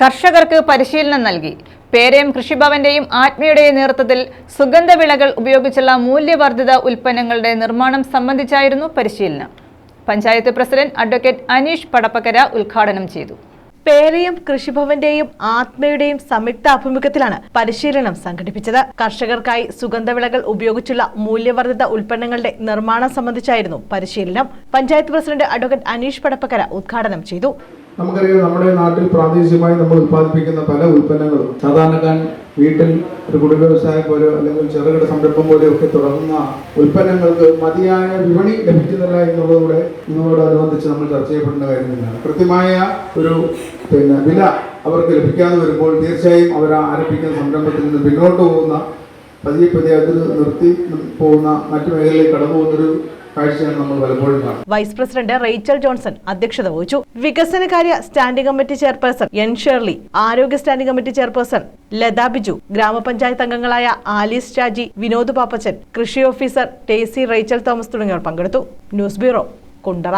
കർഷകർക്ക് പരിശീലനം നൽകി. പേരയം കൃഷിഭവന്റെയും ആത്മീയുടെയും നേതൃത്വത്തിൽ സുഗന്ധവിളകൾ ഉപയോഗിച്ചുള്ള മൂല്യവർദ്ധിത ഉൽപ്പന്നങ്ങളുടെ നിർമ്മാണം സംബന്ധിച്ചായിരുന്നു പരിശീലനം. പഞ്ചായത്ത് പ്രസിഡന്റ് അഡ്വക്കേറ്റ് അനീഷ് പടപ്പക്കര ഉദ്ഘാടനം ചെയ്തു. പേരയും കൃഷിഭവന്റെയും ആത്മയുടെയും സംയുക്ത ആഭിമുഖ്യത്തിലാണ് പരിശീലനം സംഘടിപ്പിച്ചത്. കർഷകർക്കായി സുഗന്ധവിളകൾ ഉപയോഗിച്ചുള്ള മൂല്യവർദ്ധിത ഉൽപ്പന്നങ്ങളുടെ നിർമ്മാണം സംബന്ധിച്ചായിരുന്നു പരിശീലനം. പഞ്ചായത്ത് പ്രസിഡന്റ് അഡ്വക്കേറ്റ് അനീഷ് പടപ്പക്കര ഉദ്ഘാടനം ചെയ്തു. നമുക്കറിയാം നമ്മുടെ നാട്ടിൽ പ്രാദേശികമായി നമ്മൾ ഉത്പാദിപ്പിക്കുന്ന പല ഉൽപ്പന്നങ്ങളും സാധാരണക്കാരൻ വീട്ടിൽ ഒരു കുടുംബ വ്യവസായം പോലെയോ അല്ലെങ്കിൽ ചെറുകിട സംരംഭം പോലെയോ ഒക്കെ തുടങ്ങുന്ന ഉൽപ്പന്നങ്ങൾക്ക് മതിയായ വിപണി ലഭിക്കുന്നില്ല എന്നുള്ളതുകൂടെ ഇന്നോടനുബന്ധിച്ച് നമ്മൾ ചർച്ച ചെയ്യപ്പെടുന്ന കാര്യം തന്നെയാണ് കൃത്യമായ ഒരു പിന്നെ വില അവർക്ക് ലഭിക്കാതെ വരുമ്പോൾ തീർച്ചയായും അവർ ആരംഭിക്കുന്ന സംരംഭത്തിൽ നിന്ന് പിന്നോട്ട് പോകുന്ന പതിയെ പതിയെ അത് നിർത്തി പോകുന്ന മറ്റു മേഖലയിൽ കടന്നു പോകുന്നൊരു വൈസ് പ്രസിഡന്റ് റേച്ചൽ ജോൺസൺ അധ്യക്ഷത വഹിച്ചു. വികസനകാര്യ standing committee chairperson N Shirley ആരോഗ്യ standing committee chairperson Latha Biju ഗ്രാമപഞ്ചായത്ത് അംഗങ്ങളായ ആലീസ് ഷാജി വിനോദ് പാപ്പച്ചൻ കൃഷി ഓഫീസർ ടേസി റേച്ചൽ തോമസ് തുടങ്ങിയവർ പങ്കെടുത്തു. News bureau Kundara.